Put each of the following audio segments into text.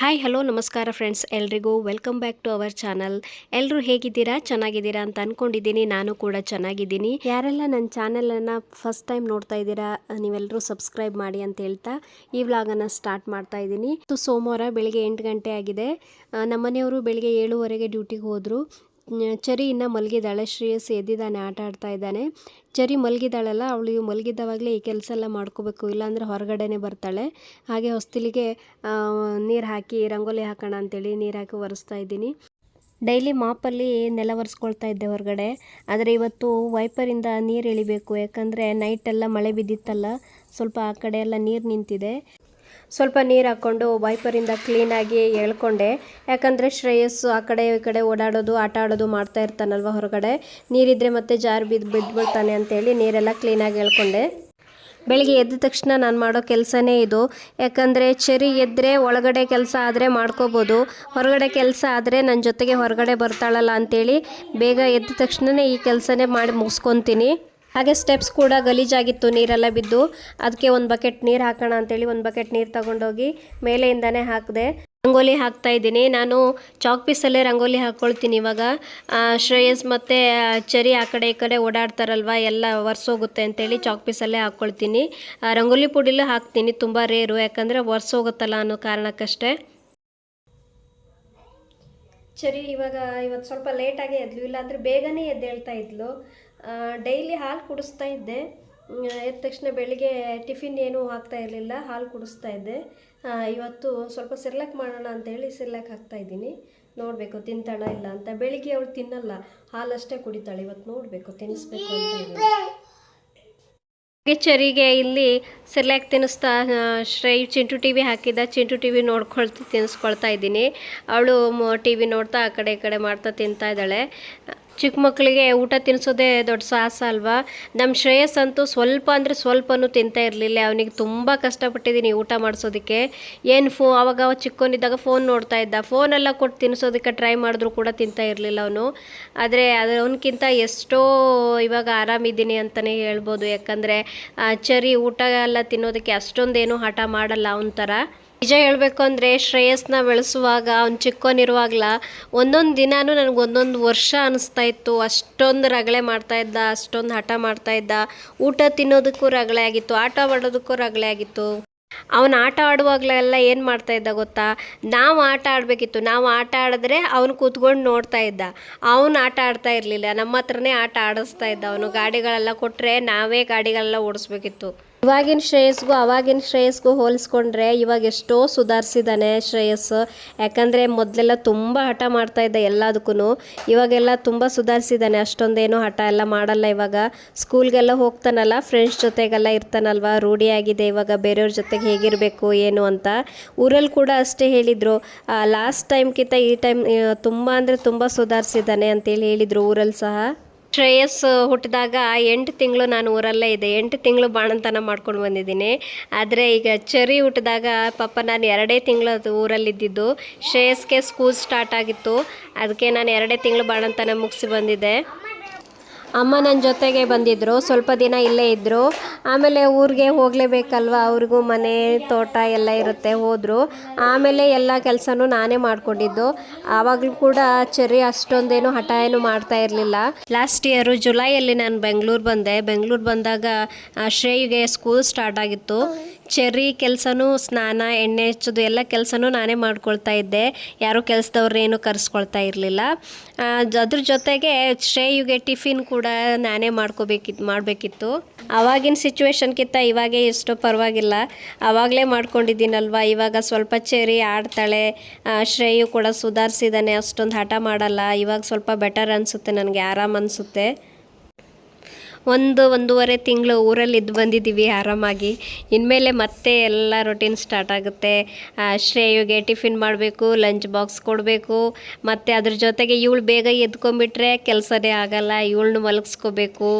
Hi hello ನಮಸ್ಕಾರ friends ಎಲ್ರಿಗೂ welcome back to our channel ಎಲ್ಲರೂ ಹೇಗಿದ್ದೀರಾ? ಚೆನ್ನಾಗಿದ್ದೀರಾ ಅಂತ ಅಂದ್ಕೊಂಡಿದ್ದೀನಿ ನಾನು ಕೂಡ ಚೆನ್ನಾಗಿದ್ದೀನಿ. ಯಾರೆಲ್ಲ ನನ್ನ ಚಾನಲನ್ನು ಫಸ್ಟ್ ಟೈಮ್ ನೋಡ್ತಾ ಇದ್ದೀರಾ ನೀವೆಲ್ಲರೂ ಸಬ್ಸ್ಕ್ರೈಬ್ ಮಾಡಿ ಅಂತ ಹೇಳ್ತಾ ಈ ವ್ಲಾಗನ್ನು ಸ್ಟಾರ್ಟ್ ಮಾಡ್ತಾ ಇದ್ದೀನಿ. ಸೊ ಸೋಮವಾರ ಬೆಳಿಗ್ಗೆ ಎಂಟು ಗಂಟೆ ಆಗಿದೆ. ನಮ್ಮನೆಯವರು ಬೆಳಿಗ್ಗೆ ಏಳುವರೆಗೆ ಡ್ಯೂಟಿಗೆ ಹೋದರು. ಚರಿ ಇನ್ನು ಮಲಗಿದ್ದಾಳೆ, ಶ್ರೇಯಸ್ ಎದ್ದಿದ್ದಾನೆ, ಆಟ ಆಡ್ತಾ ಇದ್ದಾನೆ. ಚರಿ ಮಲಗಿದ್ದಾಳಲ್ಲ, ಅವಳು ಮಲಗಿದ್ದವಾಗಲೇ ಈ ಕೆಲಸ ಎಲ್ಲ ಮಾಡ್ಕೋಬೇಕು, ಇಲ್ಲಾಂದರೆ ಹೊರಗಡೆನೆ ಬರ್ತಾಳೆ. ಹಾಗೆ ಹೊಸ್ತಿಲಿಗೆ ನೀರು ಹಾಕಿ, ರಂಗೋಲಿ ಹಾಕೋಣ ಅಂತೇಳಿ ನೀರು ಹಾಕಿ ಒರೆಸ್ತಾ ಇದ್ದೀನಿ. ಡೈಲಿ ಮಾಪಲ್ಲಿ ನೆಲ ಒರೆಸ್ಕೊಳ್ತಾ ಇದ್ದೆ ಹೊರಗಡೆ. ಆದರೆ ಇವತ್ತು ವೈಪರಿಂದ ನೀರು ಎಳಿಬೇಕು ಯಾಕಂದರೆ ನೈಟೆಲ್ಲ ಮಳೆ ಬಿದ್ದಿತ್ತಲ್ಲ, ಸ್ವಲ್ಪ ಆ ಕಡೆ ಎಲ್ಲ ನೀರು ನಿಂತಿದೆ. ಸ್ವಲ್ಪ ನೀರು ಹಾಕ್ಕೊಂಡು ವೈಪರಿಂದ ಕ್ಲೀನಾಗಿ ಎಳ್ಕೊಂಡೆ ಯಾಕಂದರೆ ಶ್ರೇಯಸ್ಸು ಆ ಕಡೆ ಈ ಕಡೆ ಓಡಾಡೋದು, ಆಟ ಆಡೋದು ಮಾಡ್ತಾ ಇರ್ತಾನಲ್ವ ಹೊರಗಡೆ. ನೀರಿದ್ದರೆ ಮತ್ತೆ ಜಾರು ಬಿದ್ದು ಬಿದ್ದುಬಿಡ್ತಾನೆ ಅಂತೇಳಿ ನೀರೆಲ್ಲ ಕ್ಲೀನಾಗಿ ಹೇಳ್ಕೊಂಡೆ. ಬೆಳಿಗ್ಗೆ ಎದ್ದ ತಕ್ಷಣ ನಾನು ಮಾಡೋ ಕೆಲಸನೇ ಇದು. ಯಾಕಂದರೆ ಚರಿ ಎದ್ದರೆ ಒಳಗಡೆ ಕೆಲಸ ಆದರೆ ಮಾಡ್ಕೋಬೋದು. ಹೊರಗಡೆ ಕೆಲಸ ಆದರೆ ನನ್ನ ಜೊತೆಗೆ ಹೊರಗಡೆ ಬರ್ತಾಳಲ್ಲ ಅಂಥೇಳಿ ಬೇಗ ಎದ್ದ ತಕ್ಷಣವೇ ಈ ಕೆಲಸನೇ ಮಾಡಿ ಮುಗಿಸ್ಕೊತೀನಿ. ಹಾಗೆ ಸ್ಟೆಪ್ಸ್ ಕೂಡ ಗಲೀಜಾಗಿತ್ತು, ನೀರೆಲ್ಲ ಬಿದ್ದು. ಅದಕ್ಕೆ ಒಂದು ಬಕೆಟ್ ನೀರು ಹಾಕೋಣ ಅಂತೇಳಿ ಒಂದು ಬಕೆಟ್ ನೀರು ತಗೊಂಡೋಗಿ ಮೇಲೆಯಿಂದನೇ ಹಾಕಿದೆ. ರಂಗೋಲಿ ಹಾಕ್ತಾ ಇದ್ದೀನಿ. ನಾನು ಚಾಕ್ ಪೀಸಲ್ಲೇ ರಂಗೋಲಿ ಹಾಕ್ಕೊಳ್ತೀನಿ ಇವಾಗ. ಶ್ರೇಯಸ್ ಮತ್ತು ಚರಿ ಆ ಕಡೆ ಈ ಕಡೆ ಓಡಾಡ್ತಾರಲ್ವ, ಎಲ್ಲ ಒರ್ಸೋಗುತ್ತೆ ಅಂತೇಳಿ ಚಾಕ್ ಪೀಸಲ್ಲೇ ಹಾಕ್ಕೊಳ್ತೀನಿ ರಂಗೋಲಿ ಪುಡಿಲೂ ಹಾಕ್ತೀನಿ, ತುಂಬ ರೇರು, ಯಾಕಂದರೆ ಒರ್ಸೋಗುತ್ತಲ್ಲ ಅನ್ನೋ ಕಾರಣಕ್ಕಷ್ಟೇ. ಚರಿ ಇವಾಗ ಇವತ್ತು ಸ್ವಲ್ಪ ಲೇಟಾಗಿ ಎದ್ಲು, ಇಲ್ಲಾಂದರೆ ಬೇಗನೆ ಎದ್ದೇಳ್ತಾ ಇದ್ಲು. ಡೈಲಿ ಹಾಲು ಕುಡಿಸ್ತಾ ಇದ್ದೆ. ಎದ್ದ ತಕ್ಷಣ ಬೆಳಿಗ್ಗೆ ಟಿಫಿನ್ ಏನೂ ಹಾಕ್ತಾ ಇರಲಿಲ್ಲ, ಹಾಲು ಕುಡಿಸ್ತಾ ಇದ್ದೆ. ಇವತ್ತು ಸ್ವಲ್ಪ ಸಿರ್ಲಾಕ್ ಮಾಡೋಣ ಅಂತೇಳಿ ಸಿರ್ಲಾಕ್ ಹಾಕ್ತಾ ಇದ್ದೀನಿ. ನೋಡಬೇಕು ತಿಂತಾಳ ಇಲ್ಲ ಅಂತ. ಬೆಳಿಗ್ಗೆ ಅವಳು ತಿನ್ನಲ್ಲ, ಹಾಲಷ್ಟೇ ಕುಡಿತಾಳೆ. ಇವತ್ತು ನೋಡಬೇಕು, ತಿನ್ನಿಸ್ಬೇಕು ಅಂತ ಚರಿಗೆ ಇಲ್ಲಿ ಸಿರ್ಲಾಕ್ ತಿನ್ನಿಸ್ತಾ ಶ್ರೈ, ಚಿಂಟು ಟಿ ವಿ ಹಾಕಿದ್ದ. ಚಿಂಟು ಟಿ ವಿ ನೋಡ್ಕೊಳ್ತಾ ತಿನ್ನಿಸ್ಕೊಳ್ತಾ ಇದ್ದೀನಿ. ಅವಳು ಟಿ ವಿ ನೋಡ್ತಾ ಆ ಕಡೆ ಈ ಕಡೆ ಮಾಡ್ತಾ ತಿಂತಾ ಇದ್ದಾಳೆ. ಚಿಕ್ಕ ಮಕ್ಕಳಿಗೆ ಊಟ ತಿನ್ನಿಸೋದೇ ದೊಡ್ಡ ಸಾಹಸ ಅಲ್ವಾ? ನಮ್ಮ ಶ್ರೇಯಸ್ ಅಂತೂ ಸ್ವಲ್ಪ ಅಂದರೆ ಸ್ವಲ್ಪನೂ ತಿಂತಾ ಇರಲಿಲ್ಲ. ಅವನಿಗೆ ತುಂಬ ಕಷ್ಟಪಟ್ಟಿದ್ದೀನಿ ಊಟ ಮಾಡಿಸೋದಕ್ಕೆ. ಏನು ಫೋ, ಅವಾಗ ಅವ ಚಿಕ್ಕವನಿದ್ದಾಗ ಫೋನ್ ನೋಡ್ತಾ ಇದ್ದ. ಫೋನೆಲ್ಲ ಕೊಟ್ಟು ತಿನ್ನಿಸೋದಕ್ಕೆ ಟ್ರೈ ಮಾಡಿದ್ರು ಕೂಡ ತಿಂತಾ ಇರಲಿಲ್ಲ ಅವನು. ಆದರೆ ಅದು ಅವನಕ್ಕಿಂತ ಎಷ್ಟೋ ಇವಾಗ ಆರಾಮಿದ್ದೀನಿ ಅಂತಲೇ ಹೇಳ್ಬೋದು. ಯಾಕಂದರೆ ಚರಿ ಊಟ ಎಲ್ಲ ತಿನ್ನೋದಕ್ಕೆ ಅಷ್ಟೊಂದೇನು ಹಠ ಮಾಡಲ್ಲ ಅವನ ಥರ ನಿಜ ಹೇಳಬೇಕು ಅಂದರೆ ಶ್ರೇಯಸ್ನ ಬೆಳೆಸುವಾಗ, ಅವ್ನು ಚಿಕ್ಕವನಿರುವಾಗಲ ಒಂದೊಂದು ದಿನಾನೂ ನನಗೆ ಒಂದೊಂದು ವರ್ಷ ಅನಿಸ್ತಾ ಇತ್ತು. ಅಷ್ಟೊಂದು ರಗಳೆ ಮಾಡ್ತಾ ಇದ್ದ, ಅಷ್ಟೊಂದು ಹಠ ಮಾಡ್ತಾ ಇದ್ದ. ಊಟ ತಿನ್ನೋದಕ್ಕೂ ರಗಳೆ ಆಗಿತ್ತು, ಆಟ ಆಡೋದಕ್ಕೂ ರಗಳೆ ಆಗಿತ್ತು. ಅವನು ಆಟ ಆಡುವಾಗಲೆಲ್ಲ ಏನು ಮಾಡ್ತಾ ಇದ್ದ ಗೊತ್ತಾ? ನಾವು ಆಟ ಆಡಬೇಕಿತ್ತು. ನಾವು ಆಟ ಆಡಿದ್ರೆ ಅವನು ಕೂತ್ಕೊಂಡು ನೋಡ್ತಾ ಇದ್ದ. ಅವನು ಆಟ ಆಡ್ತಾ ಇರಲಿಲ್ಲ. ನಮ್ಮ ಹತ್ರನೇ ಆಟ ಆಡಿಸ್ತಾ ಇದ್ದ ಅವನು. ಗಾಡಿಗಳೆಲ್ಲ ಕೊಟ್ಟರೆ ನಾವೇ ಗಾಡಿಗಳೆಲ್ಲ ಓಡಿಸ್ಬೇಕಿತ್ತು. ಇವಾಗಿನ ಶ್ರೇಯಸ್ಗೂ ಅವಾಗಿನ ಶ್ರೇಯಸ್ಗೂ ಹೋಲಿಸ್ಕೊಂಡ್ರೆ ಇವಾಗ ಎಷ್ಟೋ ಸುಧಾರಿಸಿದ್ದಾನೆ ಶ್ರೇಯಸ್ ಯಾಕಂದರೆ ಮೊದಲೆಲ್ಲ ತುಂಬ ಹಠ ಮಾಡ್ತಾ ಇದ್ದ ಎಲ್ಲದಕ್ಕೂ ಇವಾಗೆಲ್ಲ ತುಂಬ ಸುಧಾರಿಸಿದ್ದಾನೆ, ಅಷ್ಟೊಂದೇನು ಹಠ ಎಲ್ಲ ಮಾಡಲ್ಲ ಇವಾಗ. ಸ್ಕೂಲ್ಗೆಲ್ಲ ಹೋಗ್ತಾನಲ್ಲ, ಫ್ರೆಂಡ್ಸ್ ಜೊತೆಗೆಲ್ಲ ಇರ್ತಾನಲ್ವ, ರೂಢಿಯಾಗಿದೆ ಇವಾಗ, ಬೇರೆಯವ್ರ ಜೊತೆಗೆ ಹೇಗಿರಬೇಕು, ಏನು ಅಂತ. ಊರಲ್ಲಿ ಕೂಡ ಅಷ್ಟೇ ಹೇಳಿದರು. ಲಾಸ್ಟ್ ಟೈಮ್ಗಿಂತ ಈ ಟೈಮ್ ತುಂಬ ಅಂದರೆ ತುಂಬ ಸುಧಾರಿಸಿದ್ದಾನೆ ಅಂತೇಳಿ ಹೇಳಿದರು ಊರಲ್ಲಿ ಸಹ. ಶ್ರೇಯಸ್ ಹುಟ್ಟಿದಾಗ ಎಂಟು ತಿಂಗಳು ನಾನು ಊರಲ್ಲೇ ಇದ್ದೆ. ಎಂಟು ತಿಂಗಳು ಬಾಣಂತನ ಮಾಡ್ಕೊಂಡು ಬಂದಿದ್ದೀನಿ. ಆದರೆ ಈಗ ಚರಿ ಹುಟ್ಟಿದಾಗ ಪಾಪ ನಾನು ಎರಡೇ ತಿಂಗಳು ಅದು ಊರಲ್ಲಿದ್ದಿದ್ದು. ಶ್ರೇಯಸ್ಗೆ ಸ್ಕೂಲ್ ಸ್ಟಾರ್ಟ್ ಆಗಿತ್ತು. ಅದಕ್ಕೆ ನಾನು ಎರಡೇ ತಿಂಗಳು ಬಾಣಂತನ ಮುಗಿಸಿ ಬಂದಿದ್ದೆ. ಅಮ್ಮ ನನ್ನ ಜೊತೆಗೆ ಬಂದಿದ್ದರು ಸ್ವಲ್ಪ ದಿನ ಇಲ್ಲೇ ಇದ್ದರು ಆಮೇಲೆ ಊರಿಗೆ ಹೋಗಲೇಬೇಕಲ್ವ? ಅವ್ರಿಗೂ ಮನೆ, ತೋಟ ಎಲ್ಲ ಇರುತ್ತೆ, ಹೋದರು. ಆಮೇಲೆ ಎಲ್ಲ ಕೆಲಸನೂ ನಾನೇ ಮಾಡಿಕೊಂಡಿದ್ದು. ಆವಾಗಲೂ ಕೂಡ ಚೆರಿ ಅಷ್ಟೊಂದೇನು ಹಠ ಏನು ಮಾಡ್ತಾ ಇರಲಿಲ್ಲ. ಲಾಸ್ಟ್ ಇಯರು ಜುಲೈಯಲ್ಲಿ ನಾನು ಬೆಂಗಳೂರು ಬಂದೆ. ಬೆಂಗಳೂರು ಬಂದಾಗ ಶ್ರೇಯುಗೆ ಸ್ಕೂಲ್ ಸ್ಟಾರ್ಟ್ ಆಗಿತ್ತು. ಚೆರ್ರಿ ಕೆಲಸನೂ, ಸ್ನಾನ, ಎಣ್ಣೆ ಹಚ್ಚೋದು ಎಲ್ಲ ಕೆಲಸನೂ ನಾನೇ ಮಾಡ್ಕೊಳ್ತಾ ಇದ್ದೆ. ಯಾರೂ ಕೆಲಸದವ್ರನ್ನೇನು ಕರೆಸ್ಕೊಳ್ತಾ ಇರಲಿಲ್ಲ. ಅದ್ರ ಜೊತೆಗೆ ಶ್ರೇಯುಗೆ ಟಿಫಿನ್ ಕೂಡ ನಾನೇ ಮಾಡ್ಕೋಬೇಕಿತ್ತು ಮಾಡಬೇಕಿತ್ತು. ಆವಾಗಿನ ಸಿಚುವೇಶನ್ಗಿಂತ ಇವಾಗೇ ಎಷ್ಟೋ ಪರವಾಗಿಲ್ಲ. ಆವಾಗಲೇ ಮಾಡ್ಕೊಂಡಿದ್ದೀನಲ್ವ? ಇವಾಗ ಸ್ವಲ್ಪ ಚೆರಿ ಆಡ್ತಾಳೆ. ಶ್ರೇಯು ಕೂಡ ಸುಧಾರಿಸಿದ್ದಾನೆ ಅಷ್ಟೊಂದು ಹಠ ಮಾಡಲ್ಲ. ಇವಾಗ ಸ್ವಲ್ಪ ಬೆಟರ್ ಅನಿಸುತ್ತೆ, ನನಗೆ ಆರಾಮ ಅನಿಸುತ್ತೆ. ಒಂದು ಒಂದೂವರೆ ತಿಂಗಳು ಊರಲ್ಲಿ ಇದ್ದು ಬಂದಿದ್ದೀವಿ ಆರಾಮಾಗಿ. ಇನ್ಮೇಲೆ ಮತ್ತೆ ಎಲ್ಲ ರೊಟೀನ್ ಸ್ಟಾರ್ಟ್ ಆಗುತ್ತೆ. ಶ್ರೇಯುಗೆ ಟಿಫಿನ್ ಮಾಡಬೇಕು ಲಂಚ್ ಬಾಕ್ಸ್ ಕೊಡಬೇಕು. ಮತ್ತು ಅದ್ರ ಜೊತೆಗೆ ಇವಳು ಬೇಗ ಎದ್ಕೊಂಡ್ಬಿಟ್ರೆ ಕೆಲಸನೇ ಆಗಲ್ಲ, ಇವಳನ್ನು ಮಲಗಿಸ್ಕೋಬೇಕು.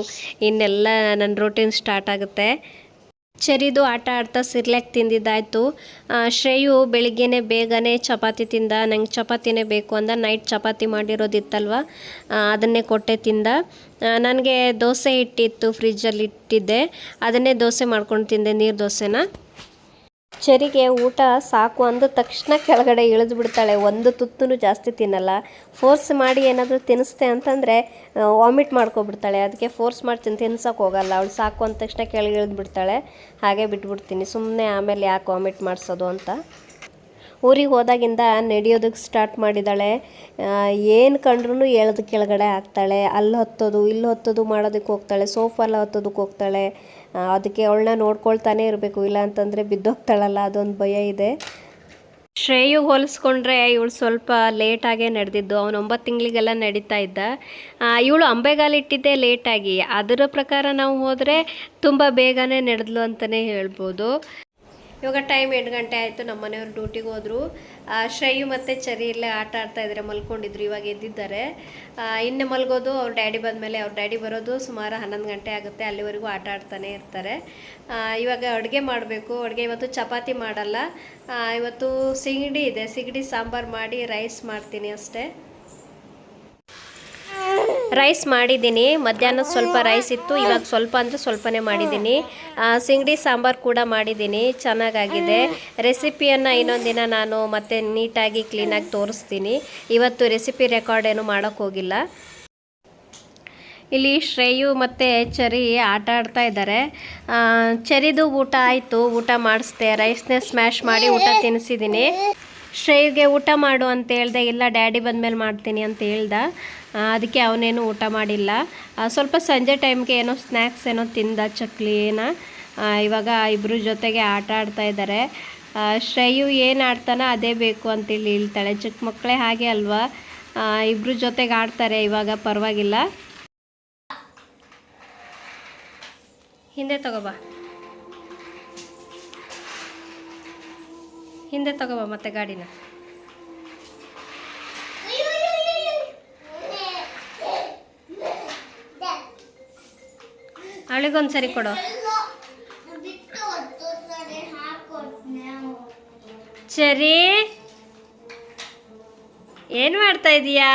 ಇನ್ನೆಲ್ಲ ನನ್ನ ರೊಟೀನ್ ಸ್ಟಾರ್ಟ್ ಆಗುತ್ತೆ. ಚರಿದು ಆಟ ಆಡ್ತಾ ಸಿರ್ಲ್ಯಾಕ್ ತಿಂದಿದ್ದಾಯಿತು. ಶ್ರೇಯು ಬೆಳಿಗ್ಗೆನೆ ಬೇಗನೆ ಚಪಾತಿ ತಿಂದ, ನಂಗೆ ಚಪಾತಿನೇ ಬೇಕು ಅಂದ, ನೈಟ್ ಚಪಾತಿ ಮಾಡಿರೋದಿತ್ತಲ್ವ? ಅದನ್ನೇ ಕೊಟ್ಟೆ ತಿಂದ. ನನಗೆ ದೋಸೆ ಇಟ್ಟಿತ್ತು ಫ್ರಿಜ್ಜಲ್ಲಿ ಇಟ್ಟಿದ್ದೆ. ಅದನ್ನೇ ದೋಸೆ ಮಾಡ್ಕೊಂಡು ತಿಂದೆ, ನೀರು ದೋಸೆನ. ಚರಿಗೆ ಊಟ ಸಾಕು ಅಂದ ತಕ್ಷಣ ಕೆಳಗಡೆ ಇಳಿದು ಬಿಡ್ತಾಳೆ. ಒಂದು ತುತ್ತೂ ಜಾಸ್ತಿ ತಿನ್ನಲ್ಲ. ಫೋರ್ಸ್ ಮಾಡಿ ಏನಾದರೂ ತಿನ್ನಿಸ್ತೆ ಅಂತಂದರೆ ವಾಮಿಟ್ ಮಾಡ್ಕೊಬಿಡ್ತಾಳೆ. ಅದಕ್ಕೆ ಫೋರ್ಸ್ ಮಾಡಿ ತಿನ್, ತಿನ್ಸೋಕೆ ಹೋಗಲ್ಲ. ಅವಳು ಸಾಕು ಅಂದ ತಕ್ಷಣ ಕೆಳಗೆ ಇಳಿದು ಬಿಡ್ತಾಳೆ. ಹಾಗೆ ಬಿಟ್ಬಿಡ್ತೀನಿ. ಸುಮ್ಮನೆ ಆಮೇಲೆ ಯಾಕೆ ವಾಮಿಟ್ ಮಾಡಿಸೋದು ಅಂತ. ಊರಿಗೆ ಹೋದಾಗಿಂದ ನಡೆಯೋದಕ್ಕೆ ಸ್ಟಾರ್ಟ್ ಮಾಡಿದ್ದಾಳೆ ಏನು ಕಂಡ್ರೂ ಎಳ್ದು ಕೆಳಗಡೆ ಹಾಕ್ತಾಳೆ. ಅಲ್ಲಿ ಹತ್ತೋದು, ಇಲ್ಲಿ ಹತ್ತೋದು ಮಾಡೋದಕ್ಕೆ ಹೋಗ್ತಾಳೆ. ಸೋಫಾಲ ಹತ್ತೋದಕ್ಕೆ ಹೋಗ್ತಾಳೆ. ಅದಕ್ಕೆ ಅವಳನ್ನ ನೋಡ್ಕೊಳ್ತಾನೆ ಇರಬೇಕು. ಇಲ್ಲ ಅಂತಂದರೆ ಬಿದ್ದೋಗ್ತಾಳಲ್ಲ, ಅದೊಂದು ಭಯ ಇದೆ. ಶ್ರೇಯು ಹೋಲಿಸ್ಕೊಂಡ್ರೆ ಇವಳು ಸ್ವಲ್ಪ ಲೇಟಾಗೇ ನಡೆದಿದ್ದು. ಅವನು ಒಂಬತ್ತು ತಿಂಗಳಿಗೆಲ್ಲ ನಡೀತಾ ಇದ್ದ. ಇವಳು ಅಂಬೆಗಾಲಿಟ್ಟಿದ್ದೆ ಲೇಟಾಗಿ ಅದರ ಪ್ರಕಾರ ನಾವು ಹೋದರೆ ತುಂಬ ಬೇಗನೆ ನಡೆದ್ಲು ಅಂತಲೇ ಹೇಳ್ಬೋದು. ಇವಾಗ ಟೈಮ್ ಎಂಟು ಗಂಟೆ ಆಯಿತು, ನಮ್ಮ ಮನೆಯವ್ರು ಡ್ಯೂಟಿಗೆ ಹೋದರು. ಶ್ರೇಯು ಮತ್ತು ಚರಿ ಇಲ್ಲೇ ಆಟ ಆಡ್ತಾ ಇದ್ದಾರೆ ಮಲ್ಕೊಂಡಿದ್ರು, ಇವಾಗ ಎದ್ದಿದ್ದಾರೆ. ಇನ್ನೇ ಮಲ್ಗೋದು, ಅವ್ರ ಡ್ಯಾಡಿ ಬಂದಮೇಲೆ ಅವ್ರ ಡ್ಯಾಡಿ ಬರೋದು ಸುಮಾರು ಹನ್ನೊಂದು ಗಂಟೆ ಆಗುತ್ತೆ, ಅಲ್ಲಿವರೆಗೂ ಆಟ ಆಡ್ತಾನೆ ಇರ್ತಾರೆ. ಇವಾಗ ಅಡುಗೆ ಮಾಡಬೇಕು, ಅಡುಗೆ ಇವತ್ತು ಚಪಾತಿ ಮಾಡಲ್ಲ. ಇವತ್ತು ಸಿಗಡಿ ಇದೆ, ಸಿಗಡಿ ಸಾಂಬಾರು ಮಾಡಿ ರೈಸ್ ಮಾಡ್ತೀನಿ ಅಷ್ಟೇ. ರೈಸ್ ಮಾಡಿದ್ದೀನಿ. ಮಧ್ಯಾಹ್ನ ಸ್ವಲ್ಪ ರೈಸ್ ಇತ್ತು. ಇವಾಗ ಸ್ವಲ್ಪ ಅಂದರೆ ಸ್ವಲ್ಪನೇ ಮಾಡಿದ್ದೀನಿ. ಸಿಂಗಡಿ ಸಾಂಬಾರು ಕೂಡ ಮಾಡಿದ್ದೀನಿ. ಚೆನ್ನಾಗಾಗಿದೆ. ರೆಸಿಪಿಯನ್ನು ಇನ್ನೊಂದಿನ ನಾನು ಮತ್ತೆ ನೀಟಾಗಿ ಕ್ಲೀನಾಗಿ ತೋರಿಸ್ತೀನಿ. ಇವತ್ತು ರೆಸಿಪಿ ರೆಕಾರ್ಡ್ ಏನು ಮಾಡೋಕ್ಕೆ ಹೋಗಿಲ್ಲ. ಇಲ್ಲಿ ಶ್ರೇಯು ಮತ್ತು ಚರಿ ಆಟ ಆಡ್ತಾ ಇದ್ದಾರೆ. ಚರಿದು ಊಟ ಆಯಿತು. ಊಟ ಮಾಡಿಸ್ದೆ. ರೈಸ್ನೇ ಸ್ಮ್ಯಾಶ್ ಮಾಡಿ ಊಟ ತಿನ್ನಿಸಿದ್ದೀನಿ ಶ್ರೇಯುಗೆ ಊಟ ಮಾಡು ಅಂತ ಹೇಳ್ದೆ, ಇಲ್ಲ ಡ್ಯಾಡಿ ಬಂದಮೇಲೆ ಮಾಡ್ತೀನಿ ಅಂತ ಹೇಳ್ದ. ಅದಕ್ಕೆ ಅವನೇನು ಊಟ ಮಾಡಿಲ್ಲ. ಸ್ವಲ್ಪ ಸಂಜೆ ಟೈಮ್ಗೆ ಏನೋ ಸ್ನ್ಯಾಕ್ಸ್ ಏನೋ ತಿಂದ ಚಕ್ಲಿ ಏನ ಇವಾಗ ಇಬ್ಬರು ಜೊತೆಗೆ ಆಟ ಆಡ್ತಾ ಇದ್ದಾರೆ ಶ್ರೇಯು ಏನು ಆಡ್ತಾನ ಅದೇ ಬೇಕು ಅಂತೇಳಿ ಹೇಳ್ತಾಳೆ. ಚಿಕ್ಕ ಮಕ್ಕಳೇ ಹಾಗೆ ಅಲ್ವಾ? ಇಬ್ಬರು ಜೊತೆಗೆ ಆಡ್ತಾರೆ, ಇವಾಗ ಪರವಾಗಿಲ್ಲ. ಹಿಂದೆ ತಗೋಬಾ ಹಿಂದೆ ತಗೋಬ ಮತ್ತೆ ಗಾಡಿನ. ಅವಳಿಗೊಂದ್ಸರಿ ಕೊಡು. ಸರಿ ಏನು ಮಾಡ್ತಾ ಇದೀಯಾ?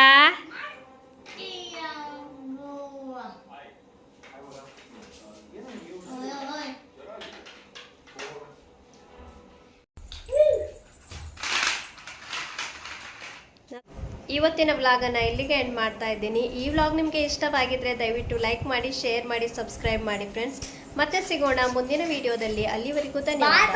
ಇವತ್ತಿನ ವ್ಲಾಗನ್ನು ಇಲ್ಲಿಗೆ ಎಂಡ್ ಮಾಡ್ತಾ ಇದ್ದೀನಿ. ಈ ವ್ಲಾಗ್ ನಿಮಗೆ ಇಷ್ಟವಾಗಿದ್ರೆ ದಯವಿಟ್ಟು ಲೈಕ್ ಮಾಡಿ ಶೇರ್ ಮಾಡಿ ಸಬ್ಸ್ಕ್ರೈಬ್ ಮಾಡಿ ಫ್ರೆಂಡ್ಸ್ ಮತ್ತೆ ಸಿಗೋಣ ಮುಂದಿನ ವಿಡಿಯೋದಲ್ಲಿ ಅಲ್ಲಿವರೆಗೂ ಧನ್ಯವಾದ.